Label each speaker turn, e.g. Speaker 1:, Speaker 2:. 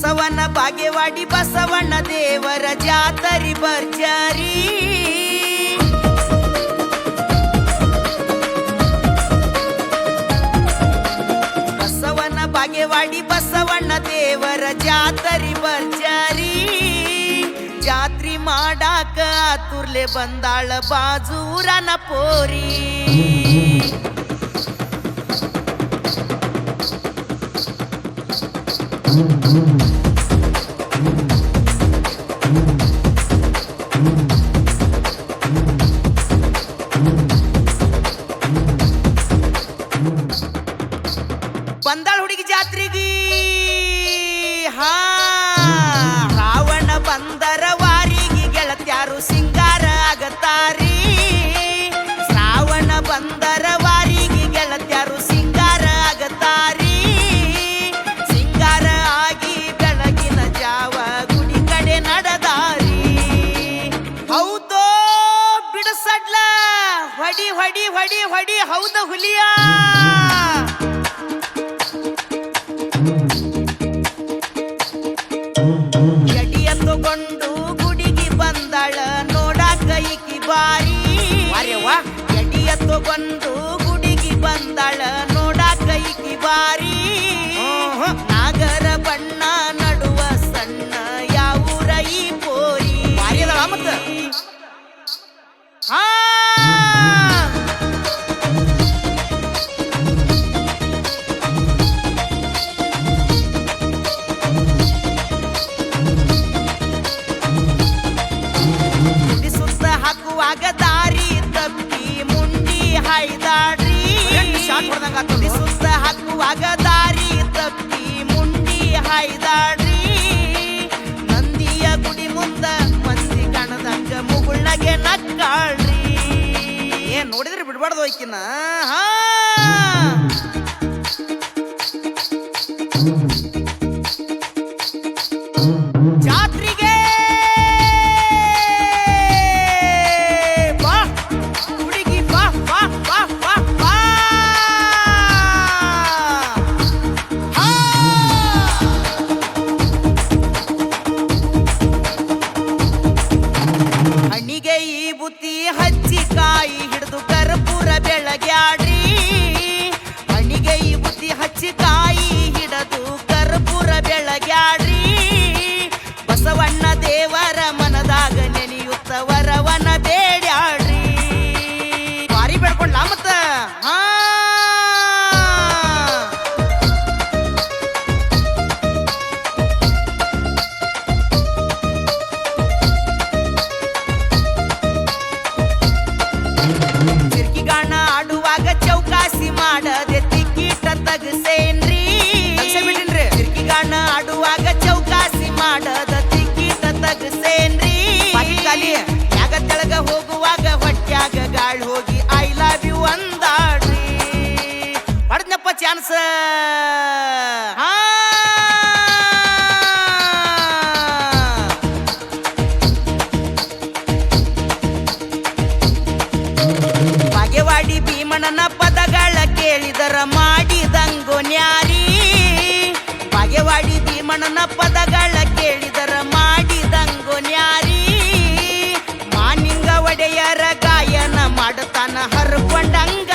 Speaker 1: बसवण बागेवाडी बसवण देवर जातरी बरचारी बागेवाडी बसवण देवर जातरी बरचारी जात्री माडाक आतुरले बंदाळ बाजूरान पोरी. ಪೋರಿ ಬಂದಾಳ ಹೊಡಿ ಹೊಡಿ ಹೊಡಿ ಹೌದು ಹುಲಿಯ. ಎಡಿಯ ತಗೊಂಡು ಗುಡಿಗೆ ಬಂದಳ ನೋಡ ಕೈಕಿ ಬಾರಿ ಎಡಿಯ ದಾರಿ ತಪ್ಪಿ ಮುಂಡಿ ಹಾಯ್ದಾಡ್ರಿ ಸುಸ್ತ ಹಾಕುವಾಗ ದಾರಿ ತಪ್ಪಿ ಮುಂಡಿ ಹಾಯ್ದಾಡ್ರಿ ನಂದಿಯ ಗುಡಿ ಮುಂದ ಮಸ್ತಿ ಕಣದಂಗ ಮುಗುಳ್ನಗೆ ನಕ್ಕಾಳ್ರಿ. ಏನ್ ನೋಡಿದ್ರೆ ಬಿಡ್ಬಾರ್ದು ಐಕಿನ ಹಾ. ದೇವರ ಮನದಾಗ ನೆನೆಯುತ್ತ ವರವನ ಬೇಡ್ಯಾಡ್ರಿ ಬಾರಿ ಬೇಡ್ಕೊಂಡ್ಲ ಮತ್ತ? ಹಾ. ಚಿರ್ಕಿಗಾಣ ಆಡುವಾಗ ಚೌಕಾಸಿ ಮಾಡದೆ ತಿಕ್ಕಿಟ ತಗಸೇನ್ರಿ ಚಾನ್ಸ್ ಹಾ! ಬಾಗೇವಾಡಿ ಭೀಮಣ್ಣನ ಪದಗಳ ಕೇಳಿದರ ಮಾಡಿದಂಗು ನ್ಯಾರಿ. ಬಾಗೇವಾಡಿ ಭೀಮಣ್ಣನ ಪದಗಳ ಕೇಳಿದರ ಮಾಡಿದಂಗು ನ್ಯಾರಿ. ಮಾನಿಂಗ ಒಡೆಯರ ಗಾಯನ ಮಾಡುತ್ತಾನ ಹರ್ಕೊಂಡಂಗ.